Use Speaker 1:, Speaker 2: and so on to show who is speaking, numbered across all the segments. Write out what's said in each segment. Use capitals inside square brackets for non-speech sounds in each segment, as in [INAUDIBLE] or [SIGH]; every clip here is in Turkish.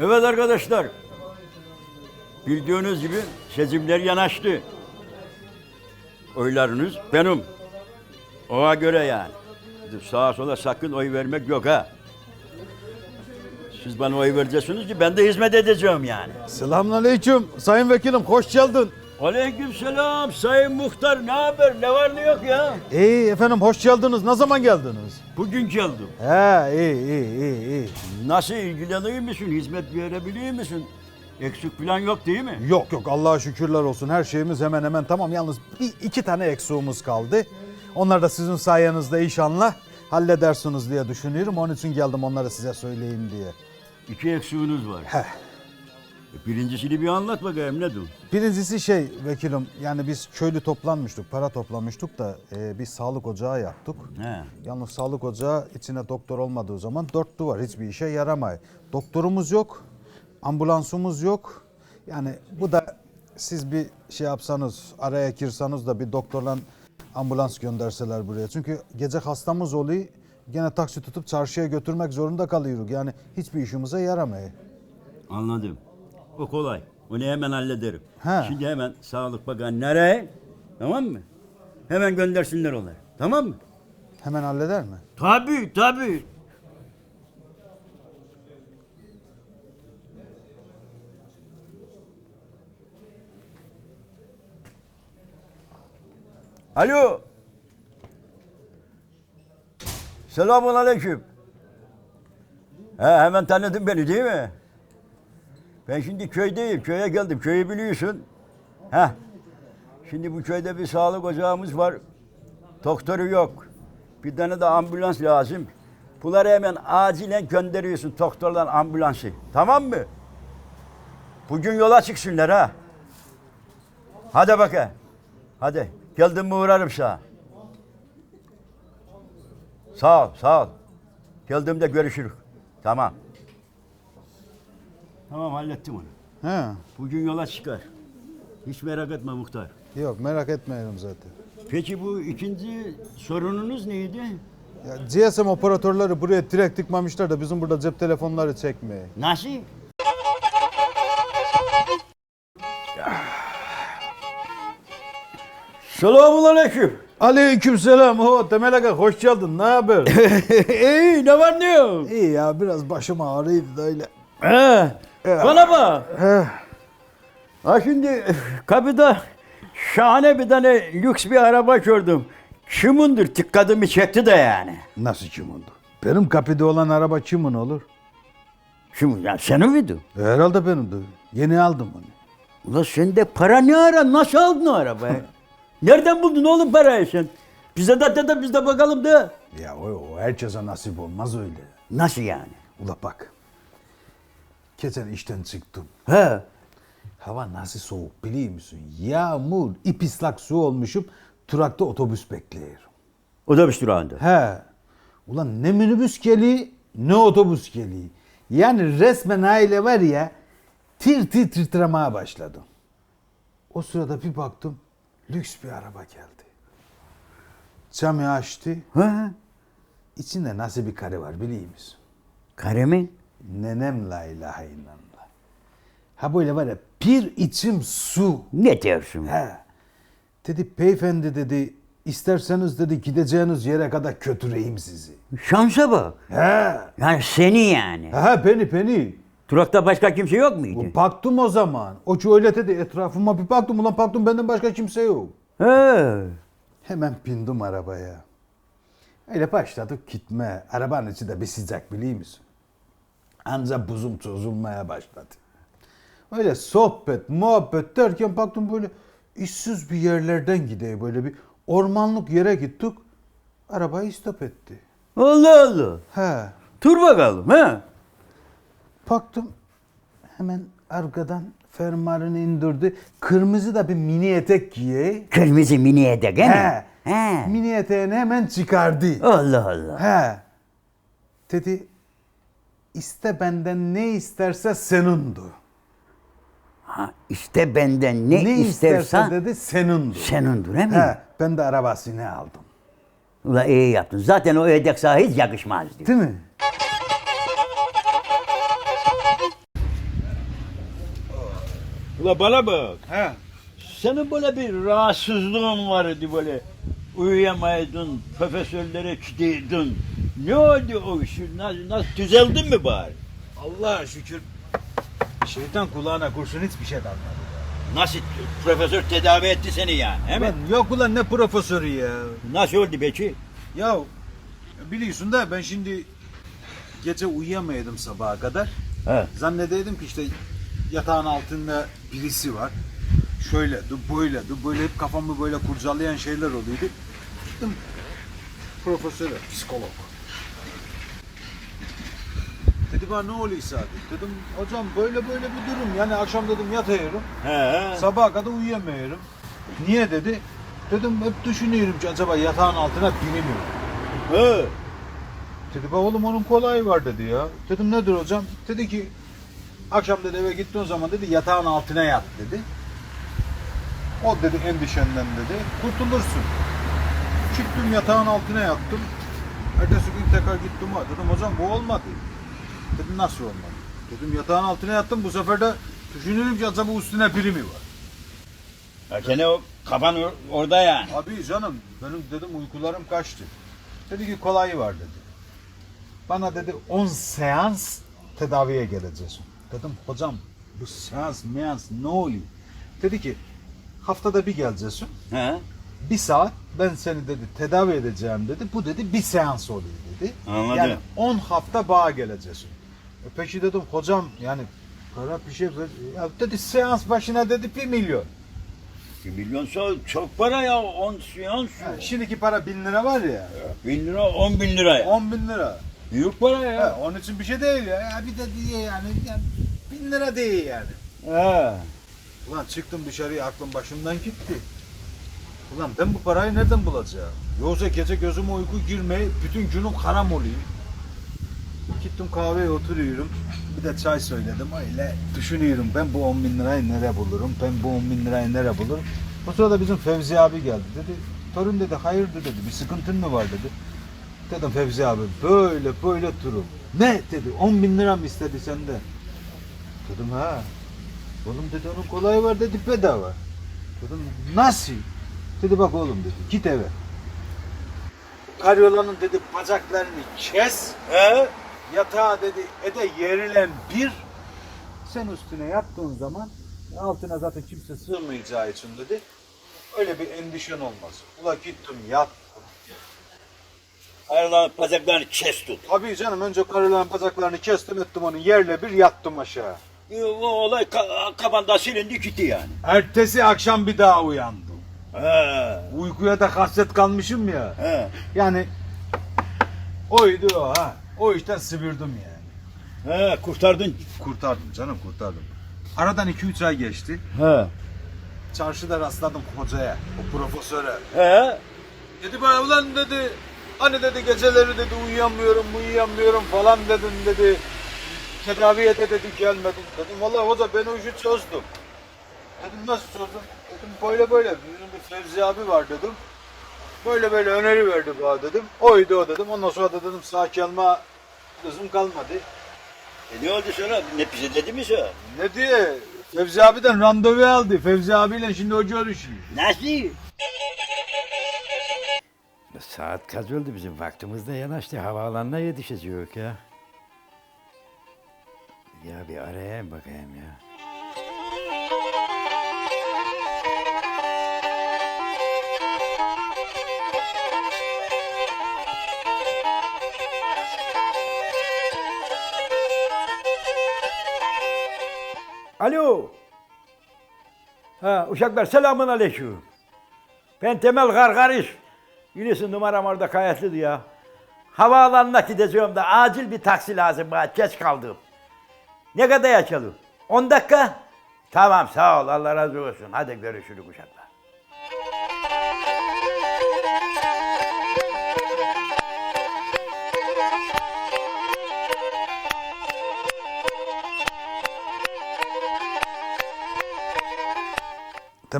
Speaker 1: Evet arkadaşlar. Bildiğiniz gibi seçimler yanaştı. Oylarınız benim. Ona göre yani. Sağa sola sakın oy vermek yok ha. Siz bana oy vereceksiniz ki ben de hizmet edeceğim yani.
Speaker 2: Selamünaleyküm sayın vekilim hoş geldin.
Speaker 1: Aleykümselam Sayın Muhtar ne haber ne var ne yok ya?
Speaker 2: İyi efendim hoş geldiniz. Ne zaman geldiniz?
Speaker 1: Bugün geldim.
Speaker 2: He iyi iyi iyi iyi.
Speaker 1: Nasıl ilgileniyor musun? Hizmet verebiliyor musun? Eksik falan yok değil mi?
Speaker 2: Yok yok Allah'a şükürler olsun her şeyimiz hemen hemen tamam. Yalnız bir iki tane eksiğimiz kaldı. Onlar da sizin sayenizde inşallah halledersiniz diye düşünüyorum. Onun için geldim onları size söyleyeyim diye.
Speaker 1: İki eksiğiniz var.
Speaker 2: Heh.
Speaker 1: Birincisini bir anlat bakayım nedir?
Speaker 2: Birincisi şey vekilim yani biz köylü toplanmıştık, para toplamıştık da e, bir sağlık ocağı yaptık.
Speaker 1: He.
Speaker 2: Yalnız sağlık ocağı içine doktor olmadığı zaman dört duvar hiçbir işe yaramay. Doktorumuz yok, ambulansımız yok. Yani bu da siz bir şey yapsanız, araya girsanız da bir doktorla ambulans gönderseler buraya. Çünkü gece hastamız oluyor, gene taksi tutup çarşıya götürmek zorunda kalıyoruz. Yani hiçbir işimize yaramıyor.
Speaker 1: Anladım. O kolay. Onu hemen hallederim.
Speaker 2: He.
Speaker 1: Şimdi hemen Sağlık Bakanı nereye? Tamam mı? Hemen göndersinler onları. Tamam mı?
Speaker 2: Hemen halleder mi?
Speaker 1: Tabii tabii. Alo. Selamun aleyküm. He, hemen tanıdın beni değil mi? Ben şimdi köydeyim. Köye geldim. Köyü biliyorsun. Heh. Şimdi bu köyde bir sağlık ocağımız var. Doktoru yok. Bir tane de ambulans lazım. Bunları hemen acilen gönderiyorsun doktordan ambulansı. Tamam mı? Bugün yola çıksınlar ha. Hadi bakayım. Hadi. Geldim mi uğrarım sana. Sağ ol, sağ ol. Geldiğimde görüşürüz. Tamam. Tamam hallettim onu.
Speaker 2: He.
Speaker 1: Bugün yola çıkar. Hiç merak etme muhtar.
Speaker 2: Yok merak etmeyelim zaten.
Speaker 1: Peki bu ikinci sorununuz neydi?
Speaker 2: Ya GSM operatörleri buraya direkt tıkmamışlar da bizim burada cep telefonları çekmeye.
Speaker 1: Nasıl? Selamun aleyküm.
Speaker 2: Aleykümselam. O Temel Aga hoş geldin. Ne haber? [LAUGHS]
Speaker 1: İyi ne var ne yok?
Speaker 2: İyi ya biraz başım ağrıydı da öyle.
Speaker 1: He, bana bak.
Speaker 2: He.
Speaker 1: Ha şimdi kapıda şahane bir tane lüks bir araba gördüm. Kimindir? Dikkatimi çekti de yani.
Speaker 2: Nasıl kimin? Benim kapıda olan araba kimin olur?
Speaker 1: Şimdi ya senin miydi?
Speaker 2: Herhalde benim de. Yeni aldım onu.
Speaker 1: Ulan sende para ne ara? Nasıl aldın o arabayı? [LAUGHS] Nereden buldun oğlum parayı sen? Bize de de biz de bakalım da.
Speaker 2: Ya o, o herkese nasip olmaz öyle.
Speaker 1: Nasıl yani?
Speaker 2: Ula bak. Geçen işten çıktım.
Speaker 1: He.
Speaker 2: Hava nasıl soğuk biliyor musun? Yağmur, ipislak su olmuşum. Durakta otobüs bekliyorum.
Speaker 1: Otobüs durağında.
Speaker 2: He. Ulan ne minibüs geliyor ne otobüs geliyor. Yani resmen aile var ya tir tir titremeye başladım. O sırada bir baktım lüks bir araba geldi. Camı açtı.
Speaker 1: He.
Speaker 2: İçinde nasıl bir karı var biliyor musun?
Speaker 1: Karemin?
Speaker 2: Nenem la ilahe illallah. Ha böyle var ya bir içim su.
Speaker 1: Ne diyorsun?
Speaker 2: He. Dedi beyefendi dedi isterseniz dedi gideceğiniz yere kadar götüreyim sizi.
Speaker 1: Şansa bak.
Speaker 2: He.
Speaker 1: Yani seni yani.
Speaker 2: Ha beni beni.
Speaker 1: Durakta başka kimse yok muydu?
Speaker 2: Baktım o zaman. O öyle dedi etrafıma bir baktım. Ulan baktım benden başka kimse yok.
Speaker 1: He.
Speaker 2: Hemen bindim arabaya. Öyle başladık gitme. Arabanın içi de bir sıcak biliyor musun? Anca buzum çözülmeye başladı. Öyle sohbet, muhabbet derken baktım böyle işsiz bir yerlerden gideyim böyle bir ormanlık yere gittik. Arabayı stop etti.
Speaker 1: Allah Allah.
Speaker 2: He.
Speaker 1: Dur bakalım he.
Speaker 2: Baktım hemen arkadan fermuarını indirdi. Kırmızı da bir mini etek giye.
Speaker 1: Kırmızı mini etek he mi?
Speaker 2: He.
Speaker 1: He.
Speaker 2: Mini eteğini hemen çıkardı.
Speaker 1: Allah Allah.
Speaker 2: He. Dedi iste benden ne isterse senindir.
Speaker 1: Ha, işte benden ne,
Speaker 2: Ne
Speaker 1: istersen
Speaker 2: isterse dedi senindir.
Speaker 1: senindir he mi?
Speaker 2: He. Ben de arabasını aldım.
Speaker 1: Ula iyi yaptın. Zaten o edek sana hiç yakışmazdı.
Speaker 2: Değil mi?
Speaker 1: Ula bana bak.
Speaker 2: He.
Speaker 1: Senin böyle bir rahatsızlığın vardı böyle. Uyuyamaydın, profesörlere gidiyordun. Ne oldu o iş? Nasıl, nasıl düzeldin mi bari?
Speaker 2: Allah'a şükür şeytan kulağına kurşun hiçbir şey dalmadı.
Speaker 1: Nasıl profesör tedavi etti seni yani? Hemen.
Speaker 2: Hemen yok ulan ne profesörü ya.
Speaker 1: Nasıl oldu peki?
Speaker 2: Ya biliyorsun da ben şimdi gece uyuyamaydım sabaha kadar.
Speaker 1: He.
Speaker 2: Zannedeydim ki işte yatağın altında birisi var. Şöyle, dur böyle, dur böyle hep kafamı böyle kurcalayan şeyler oluyordu. Gittim profesöre, psikolog. Dedi bana ne oluyor Sadi? Dedim hocam böyle böyle bir durum. Yani akşam dedim yatıyorum.
Speaker 1: He.
Speaker 2: Sabaha kadar uyuyamıyorum. Niye dedi? Dedim hep düşünüyorum ki acaba yatağın altına var?
Speaker 1: He.
Speaker 2: Dedi "Ba oğlum onun kolayı var dedi ya. Dedim nedir hocam? Dedi ki akşam dedi eve gittiğin zaman dedi yatağın altına yat dedi. O dedi endişenden dedi kurtulursun. Çıktım yatağın altına yattım. Ertesi gün tekrar gittim. Dedim hocam bu olmadı. Dedim nasıl olmadı? Dedim yatağın altına yattım bu sefer de düşünüyorum ki acaba üstüne biri mi var?
Speaker 1: Ya Seni o kafan or- orada yani.
Speaker 2: Abi canım benim dedim uykularım kaçtı. Dedi ki kolayı var dedi. Bana dedi 10 seans tedaviye geleceğiz. Dedim hocam bu seans means ne oluyor? Dedi ki haftada bir geleceksin.
Speaker 1: He.
Speaker 2: Bir saat ben seni dedi tedavi edeceğim dedi. Bu dedi bir seans oluyor dedi.
Speaker 1: Anladım.
Speaker 2: Yani 10 hafta bağa geleceksin. E peki dedim hocam yani para bir şey ya dedi seans başına dedi 1 milyon.
Speaker 1: Bir milyonsa çok para ya. 10 seans.
Speaker 2: Ha, şimdiki para 1000 lira var ya.
Speaker 1: Bin lira, 10 bin lira ya.
Speaker 2: 10 bin lira.
Speaker 1: Büyük para
Speaker 2: Ha,
Speaker 1: ya.
Speaker 2: onun için bir şey değil ya. ya bir de diye yani, yani bin lira değil yani.
Speaker 1: He.
Speaker 2: Ulan çıktım dışarıya aklım başımdan gitti. Ulan ben bu parayı nereden bulacağım? Yoksa gece gözüme uyku girmeyi bütün günüm karam oluyor. Gittim kahveye oturuyorum. Bir de çay söyledim. Öyle düşünüyorum ben bu 10 bin lirayı nereye bulurum? Ben bu 10 bin lirayı nereye bulurum? O sırada bizim Fevzi abi geldi. Dedi torun dedi hayırdır dedi bir sıkıntın mı var dedi. Dedim Fevzi abi böyle böyle durum. Ne dedi 10 bin lira mı istedi senden? Dedim ha. Oğlum dedi onun kolayı var dedi bedava. Dedim nasıl? Dedi bak oğlum dedi git eve. Karyolanın dedi bacaklarını kes.
Speaker 1: He.
Speaker 2: Yatağa dedi ede yerilen bir. Sen üstüne yattığın zaman altına zaten kimse sığmayacağı için dedi. Öyle bir endişen olmaz. Ula gittim yattım.
Speaker 1: Hayırlı bacaklarını kes tut.
Speaker 2: Tabii canım önce karyolanın bacaklarını kestim ettim onu yerle bir yattım aşağı.
Speaker 1: O olay ka- kafanda silindi gitti yani.
Speaker 2: Ertesi akşam bir daha uyandım.
Speaker 1: He.
Speaker 2: Uykuya da hasret kalmışım ya.
Speaker 1: He.
Speaker 2: Yani oydu o ha. O işten sıvırdım yani.
Speaker 1: He. Kurtardın.
Speaker 2: Kurtardım canım kurtardım. Aradan 2-3 ay geçti.
Speaker 1: He.
Speaker 2: Çarşıda rastladım hocaya, o profesöre.
Speaker 1: He.
Speaker 2: Dedi bana ulan dedi hani dedi geceleri dedi uyuyamıyorum uyuyamıyorum falan dedin dedi. Tedaviye de dedi gelmedin. Dedim vallahi hoca ben o işi çözdüm. Dedim nasıl çözdün? Dedim böyle böyle bizim bir Fevzi abi var dedim. Böyle böyle öneri verdi bana dedim. Oydu o dedim. Ondan sonra da dedim sağ kelime lüzum kalmadı.
Speaker 1: E ne oldu sonra? Ne bize dedi mi sonra?
Speaker 2: Ne diye? Fevzi abiden randevu aldı. Fevzi abiyle şimdi hoca görüşüyor.
Speaker 1: Nasıl?
Speaker 3: Saat kaç oldu bizim vaktimiz de yanaştı. Havaalanına yetişecek ya. Ya bir arayayım bakayım ya.
Speaker 1: Alo. Ha, uşaklar selamun aleyküm. Ben Temel Gargariş. Yine numaram orada kayıtlıydı ya. Havaalanına gideceğim de acil bir taksi lazım bana. Geç kaldım. Ne kadar açalım? 10 dakika? Tamam sağ ol Allah razı olsun. Hadi görüşürüz uşaklar.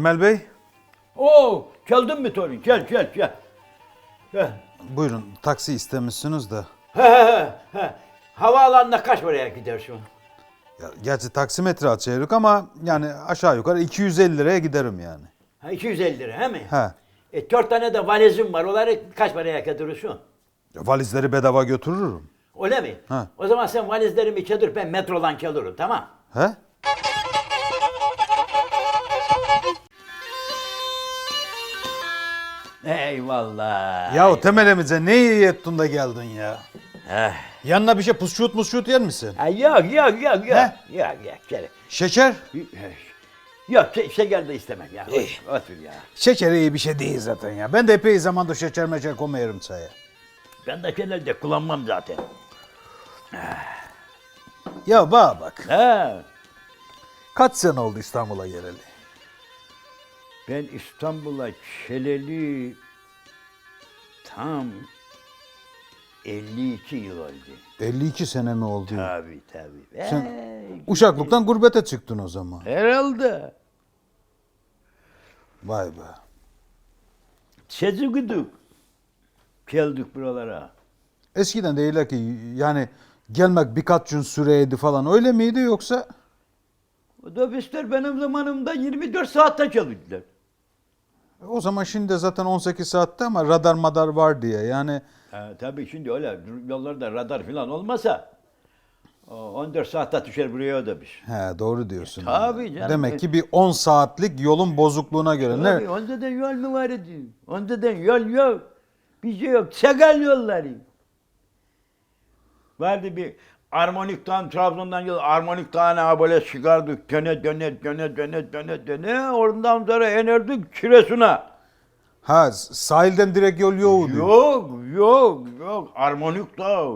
Speaker 2: Temel Bey.
Speaker 1: Oo, geldin mi torun? Gel gel gel. Gel.
Speaker 2: Buyurun taksi istemişsiniz de.
Speaker 1: He he he. he. Havaalanına kaç paraya gidersin?
Speaker 2: Ya, gerçi taksimetre açıyoruz ama yani aşağı yukarı 250 liraya giderim yani.
Speaker 1: Ha 250 lira he mi?
Speaker 2: He.
Speaker 1: E dört tane de valizim var. Onları kaç paraya kadırıyorsun?
Speaker 2: Valizleri bedava götürürüm.
Speaker 1: Öyle mi?
Speaker 2: Ha.
Speaker 1: O zaman sen valizlerimi çalır ben metrodan çalırım tamam?
Speaker 2: He?
Speaker 1: Eyvallah.
Speaker 2: Ya temelimize ne iyi ettin de geldin ya.
Speaker 1: Eh.
Speaker 2: Yanına bir şey pusşut musşut yer misin?
Speaker 1: Ha, yok yok yok yok.
Speaker 2: He?
Speaker 1: Yok yok.
Speaker 2: Şeker?
Speaker 1: Yok şey, şeker de istemem ya. Otur, otur ya.
Speaker 2: Şeker iyi bir şey değil zaten ya. Ben de epey zamandır şeker meçer koymuyorum çaya.
Speaker 1: Ben de şeyler de kullanmam zaten.
Speaker 2: Ya bana bak.
Speaker 1: Ha.
Speaker 2: Kaç sene oldu İstanbul'a geleli?
Speaker 1: Ben İstanbul'a geleli tam 52 yıl oldu.
Speaker 2: 52 sene mi oldu?
Speaker 1: Tabii tabii.
Speaker 2: Sen
Speaker 1: Ey, [LAUGHS]
Speaker 2: uşaklıktan gurbete çıktın o zaman.
Speaker 1: Herhalde.
Speaker 2: Vay be.
Speaker 1: Sezgüdük. Geldik buralara.
Speaker 2: Eskiden değiller ki yani gelmek birkaç gün süreydi falan öyle miydi yoksa?
Speaker 1: Otobüsler benim zamanımda 24 saatte çalıştılar.
Speaker 2: O zaman şimdi zaten 18 saatte ama radar madar var diye yani
Speaker 1: Ha, tabii şimdi öyle yollarda radar falan olmasa o 14 saatte düşer buraya otobüs.
Speaker 2: he doğru diyorsun.
Speaker 1: tabii canım.
Speaker 2: Demek ki bir 10 saatlik yolun bozukluğuna göre
Speaker 1: Tabii
Speaker 2: ne?
Speaker 1: da yol mu var? Onda da yol yok. Bir şey yok. Çakal yolları. Vardı bir Armonik'tan, Trabzon'dan yol Armonik'tan böyle çıkardık. Döne döne döne döne döne döne. Oradan sonra inerdik Kiresun'a.
Speaker 2: Ha sahilden direkt yol yoktu.
Speaker 1: Yok yok yok. Armonik da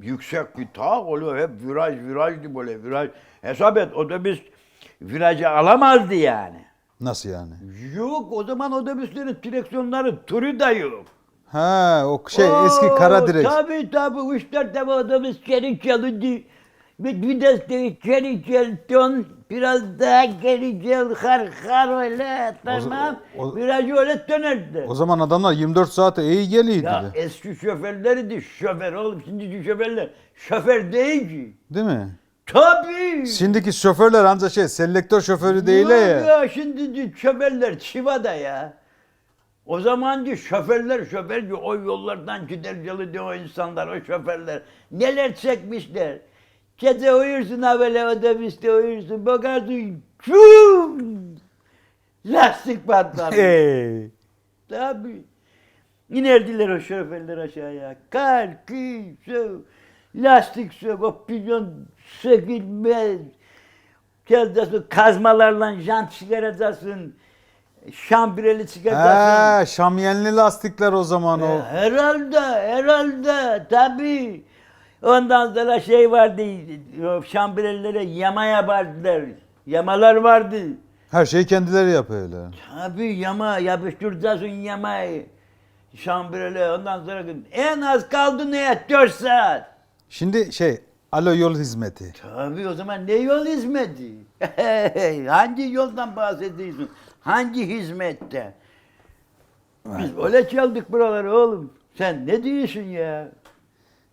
Speaker 1: yüksek bir dağ oluyor. Hep viraj virajdı böyle viraj. Hesap et otobüs virajı alamazdı yani.
Speaker 2: Nasıl yani?
Speaker 1: Yok o zaman otobüslerin direksiyonları turu da yok.
Speaker 2: Ha o şey eski kara direk.
Speaker 1: Tabii tabii üç dört defa otobüs geri çalındı. Bir vites de geri çelton, biraz daha geri çel, har har öyle tamam.
Speaker 2: o-
Speaker 1: Biraz öyle dönerdi.
Speaker 2: O zaman adamlar 24 saate iyi geliydi.
Speaker 1: ya eski şoförlerdi şoför oğlum şimdiki şoförler şoför değil ki.
Speaker 2: Değil mi?
Speaker 1: Tabii.
Speaker 2: Şimdiki şoförler ancak şey selektör şoförü değil ya.
Speaker 1: ya şimdi şoförler çivada ya. O zamanki şoförler şoför ki o yollardan gider gelirdi o insanlar o şoförler. Neler çekmişler. Gece uyursun ha böyle otobüste uyursun bakarsın çuuu. Lastik patlamış.
Speaker 2: Hey.
Speaker 1: Tabii. İnerdiler o şoförler aşağıya. Kış, su, lastik sök, o pilyon sökülmez. Geleceksin kazmalarla jant çıkaracaksın. Şambreli çıkaracaksın.
Speaker 2: Ha, şamyenli lastikler o zaman o.
Speaker 1: E, Herhalde, herhalde, tabii. Ondan sonra şey vardı, o şambrellere yama yapardılar. Yamalar vardı.
Speaker 2: Her şeyi kendileri yapıyorlar.
Speaker 1: Tabii yama yapıştıracaksın yamayı. Şambrele ondan sonra en az kaldı ne 4 saat.
Speaker 2: Şimdi şey alo yol hizmeti.
Speaker 1: Tabii o zaman ne yol hizmeti? Hangi yoldan bahsediyorsun? Hangi hizmette? Biz öyle çaldık buraları oğlum. Sen ne diyorsun ya?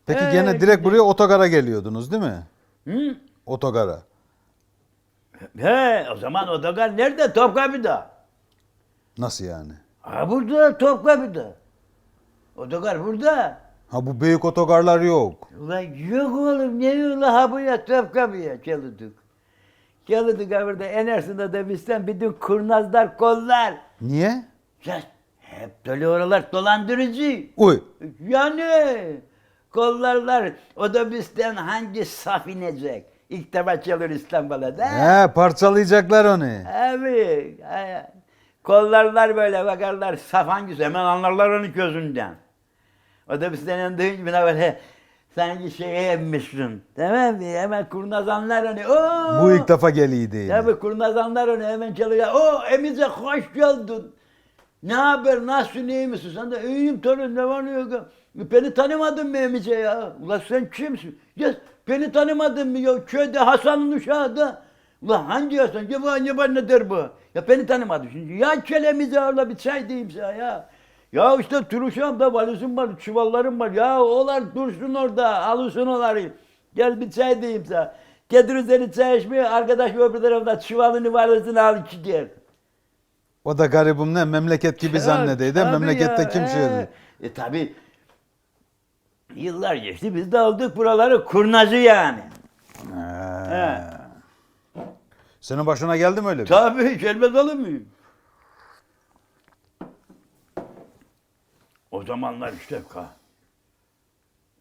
Speaker 2: Peki
Speaker 1: Ee,
Speaker 2: gene direkt buraya otogara geliyordunuz değil mi?
Speaker 1: Hı?
Speaker 2: Otogara.
Speaker 1: He, o zaman otogar nerede? Topkapı'da.
Speaker 2: Nasıl yani?
Speaker 1: Ha burada Topkapı'da. Otogar burada.
Speaker 2: Ha bu büyük otogarlar yok.
Speaker 1: Ulan yok oğlum ne yola ha buraya Topkapı'ya çalıdık. Ha burada enersin otobüsten bütün kurnazlar kollar.
Speaker 2: Niye?
Speaker 1: Ya hep dolu oralar dolandırıcı.
Speaker 2: Uy.
Speaker 1: Yani kollarlar otobüsten hangi saf inecek? İlk defa çalır İstanbul'a da.
Speaker 2: He parçalayacaklar onu.
Speaker 1: Abi. Kollarlar böyle bakarlar saf hangisi hemen anlarlar onu gözünden. Otobüsten yandığı gibi böyle sanki şeye emmişsin. Tamam mı? Hemen kurnazanlar onu. Oo!
Speaker 2: Bu ilk defa geliydi. yine.
Speaker 1: Tabii kurnazanlar onu hemen çalıyor. O Emice hoş geldin. Ne haber? Nasılsın? iyi misin? Sen de iyiyim torun. Ne var ne yok? Beni tanımadın mı Emice ya? Ulan sen kimsin? Ya beni tanımadın mı ya? Köyde Hasan'ın uşağı da. Ulan hangi Hasan? Ya bu ne der bu? Ya beni tanımadın şimdi. Ya gel Emice orada bir çay diyeyim sana ya. Ya işte turuşam da valizim var, çuvallarım var. Ya olar dursun orada, alırsın onları. Gel bir çay diyeyim sana. Getirir seni çay içmeye, arkadaş öbür tarafta çuvalını varlısını al içi diyor.
Speaker 2: O da garibim ne memleket gibi [LAUGHS] zannedeydi.
Speaker 1: Tabii
Speaker 2: Memlekette
Speaker 1: ya,
Speaker 2: kim şey dedi.
Speaker 1: E tabi yıllar geçti biz de aldık buraları kurnazı yani. He.
Speaker 2: Senin başına geldi mi öyle bir?
Speaker 1: Tabii gelmez olur muyum? O zamanlar işte ka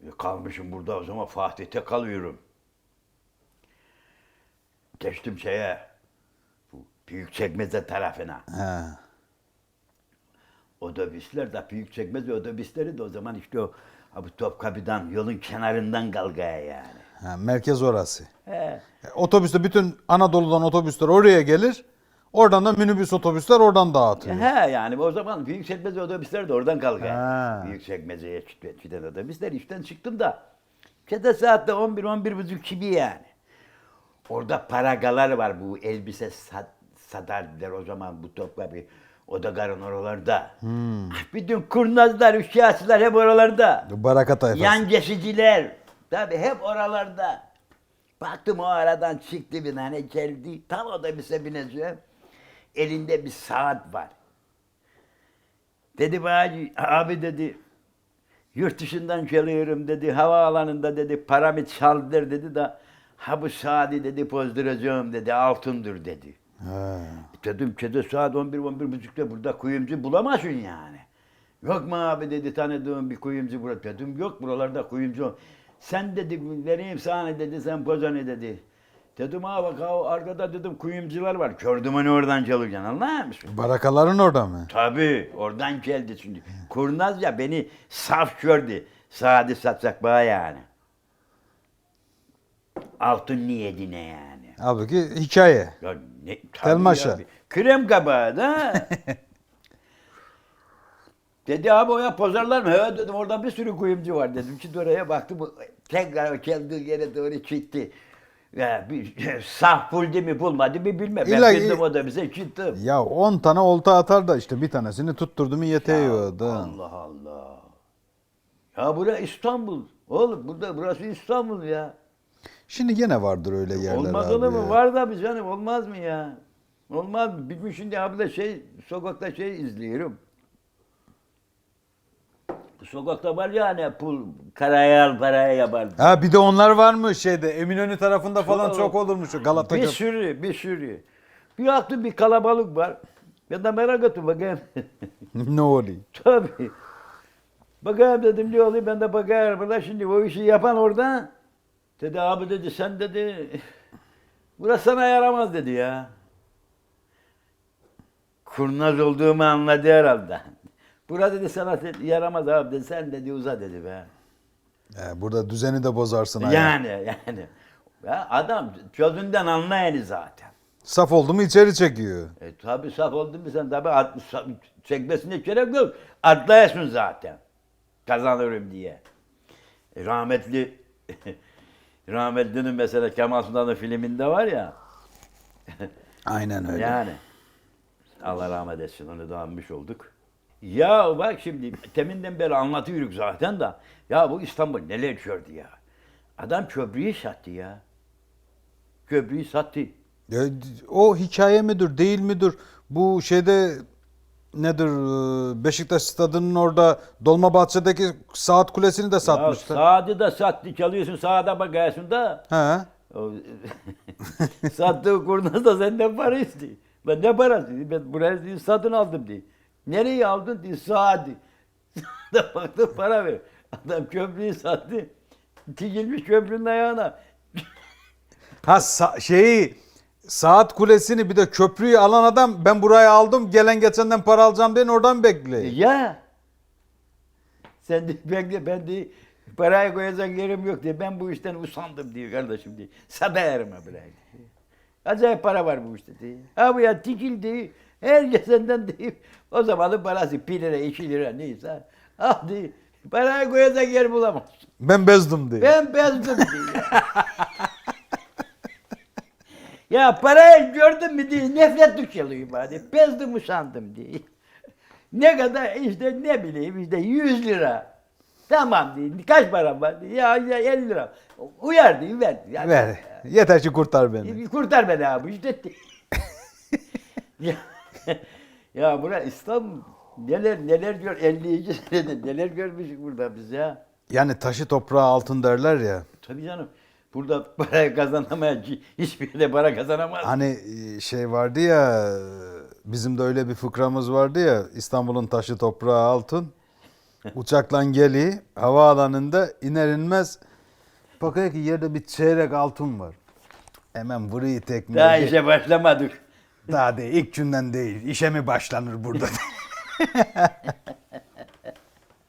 Speaker 1: e, kalmışım burada o zaman Fatih'te kalıyorum. Geçtim şeye bu büyük çekmece tarafına.
Speaker 2: He.
Speaker 1: Otobüsler de büyük çekmece otobüsleri de o zaman işte o ha bu Topkapı'dan yolun kenarından kalkaya yani.
Speaker 2: Ha, merkez orası.
Speaker 1: He.
Speaker 2: E, Otobüste bütün Anadolu'dan otobüsler oraya gelir. Oradan da minibüs otobüsler oradan dağıtılıyor.
Speaker 1: He yani o zaman büyük çekmece otobüsler de oradan kalkıyor. Büyük çekmeceye giden otobüsler işten çıktım da. Çete saatte 11 11 buçuk gibi yani. Orada paragalar var bu elbise sat, satardılar o zaman bu topla bir odagarın oralarda.
Speaker 2: Hmm.
Speaker 1: Bütün kurnazlar, üşkiyatçılar hep oralarda.
Speaker 2: Baraka tayfası.
Speaker 1: Yan geçiciler. Tabi hep oralarda. Baktım o aradan çıktı bir tane geldi. Tam otobüse bineceğim. Elinde bir saat var. Dedi bana abi dedi yurt dışından geliyorum dedi. Havaalanında dedi paramı çaldılar dedi da ha bu saati dedi pozduracağım dedi altındır dedi.
Speaker 2: He.
Speaker 1: Dedim kede saat 11 11 buçukta burada kuyumcu bulamazsın yani. Yok mu abi dedi tanıdığım bir kuyumcu burada. Dedim yok buralarda kuyumcu. Sen dedi vereyim sana dedi sen pozanı dedi. Dedim ha bak ha arkada dedim kuyumcular var. Gördüm hani oradan çalışacaksın anlar mısın?
Speaker 2: Barakaların orada mı?
Speaker 1: Tabii oradan geldi şimdi. Kurnaz ya beni saf gördü. Saati satsak bana yani. Altın niyetine yani.
Speaker 2: Halbuki hikaye.
Speaker 1: Ya ne? tabii
Speaker 2: Telmaşa.
Speaker 1: ya. Krem kabağı da. [LAUGHS] Dedi abi o ya pazarlar mı? Evet dedim orada bir sürü kuyumcu var dedim. Şimdi oraya baktım bu tekrar kendi yere doğru çıktı. Ya bir [LAUGHS] saf buldu mu bulmadı mı bilmem.
Speaker 2: İlla-
Speaker 1: ben bindim otobüse çıktım.
Speaker 2: Ya 10 tane olta atar da işte bir tanesini tutturdu mu yetiyor. da.
Speaker 1: Allah Allah. Ya bura İstanbul. Oğlum burada burası İstanbul ya.
Speaker 2: Şimdi gene vardır öyle yerler
Speaker 1: Olmaz
Speaker 2: abi.
Speaker 1: olur mu? Var tabii canım. Olmaz mı ya? Olmaz mı? Gün şimdi abi de şey, sokakta şey izliyorum. Sokakta var ya hani pul, karayal paraya yapar.
Speaker 2: Ha bir de onlar var mı şeyde Eminönü tarafında falan
Speaker 1: Çok.
Speaker 2: çok olurmuş Galata.
Speaker 1: Bir sürü, bir sürü. Bir baktım bir kalabalık var. Ben de merak ettim bakayım. [LAUGHS]
Speaker 2: ne oluyor?
Speaker 1: Tabii. Bakayım dedim ne oluyor ben de bakayım burada şimdi o işi yapan orada. Dedi abi dedi sen dedi [LAUGHS] burası sana yaramaz dedi ya. Kurnaz olduğumu anladı herhalde. Burada dedi sana dedi, yaramaz abi dedi sen dedi uza dedi be.
Speaker 2: He, burada düzeni de bozarsın. ayağı.
Speaker 1: Yani yani. Ya adam gözünden anlayanı zaten.
Speaker 2: Saf oldu mu içeri çekiyor.
Speaker 1: E tabi saf oldun mu sen tabi at, sa- çekmesine gerek yok. Atlayasın zaten. Kazanırım diye. E, rahmetli [LAUGHS] rahmetlinin mesela Kemal Sunal'ın filminde var ya.
Speaker 2: Aynen öyle.
Speaker 1: Yani. Allah rahmet etsin onu da anmış olduk. Ya bak şimdi teminden beri anlatıyoruz zaten da. Ya bu İstanbul neler gördü ya. Adam köprüyü sattı ya. Köprüyü sattı.
Speaker 2: Ya, o hikaye midir değil midir? Bu şeyde nedir e, Beşiktaş stadının orada Dolmabahçe'deki saat kulesini de
Speaker 1: Ya
Speaker 2: satmışlar.
Speaker 1: saati de sattı çalıyorsun sağda bakarsın da.
Speaker 2: He. [LAUGHS]
Speaker 1: Sattığı kurnaz da senden para istiyor. Ben ne parası? Ben burayı dedi, satın aldım diye. Nereyi aldın diye saati. [LAUGHS] da baktım para ver. Adam köprüyü sattı. Tikilmiş köprünün ayağına.
Speaker 2: Ha sa- şeyi saat kulesini bir de köprüyü alan adam ben burayı aldım gelen geçenden para alacağım diye oradan
Speaker 1: E,
Speaker 2: bekliyor.
Speaker 1: ya. Sen de [LAUGHS] bekle ben de parayı koyacak yerim yok diye ben bu işten usandım diyor kardeşim diye. Satarım ha burayı. Acayip para var bu işte diye. Ha bu ya tikildi. Herkes senden diyor. O zamanın parası 1 lira 2 lira neyse. Diyor. Parayı koyacak yer bulamaz.
Speaker 2: Ben bezdim diye.
Speaker 1: Ben bezdim diyor. ya parayı gördüm mü diye nefret düşüyor bari. Bezdim usandım diye. Ne kadar işte ne bileyim işte 100 lira. Tamam dedi. Kaç param var dedi. Ya, ya 50 lira. Uyar dedi ver. Ya,
Speaker 2: Ver. Yeter ki kurtar beni.
Speaker 1: Kurtar beni abi işte. [LAUGHS] ya, [LAUGHS] ya bura İstanbul neler neler gör 50. [LAUGHS] senede neler görmüşük burada biz ya.
Speaker 2: Yani taşı toprağı altın derler ya.
Speaker 1: Tabii canım. Burada para kazanamaz. Hiçbir yerde para kazanamaz.
Speaker 2: Hani e, şey vardı ya bizim de öyle bir fıkramız vardı ya İstanbul'un taşı toprağı altın. [LAUGHS] Uçakla geli havaalanında iner inmez bakıyor ki yerde bir çeyrek altın var. Hemen vuruyor tekmeyi.
Speaker 1: Daha işe başlamadık.
Speaker 2: Daha değil ilk günden değil. İşe mi başlanır burada? [LAUGHS]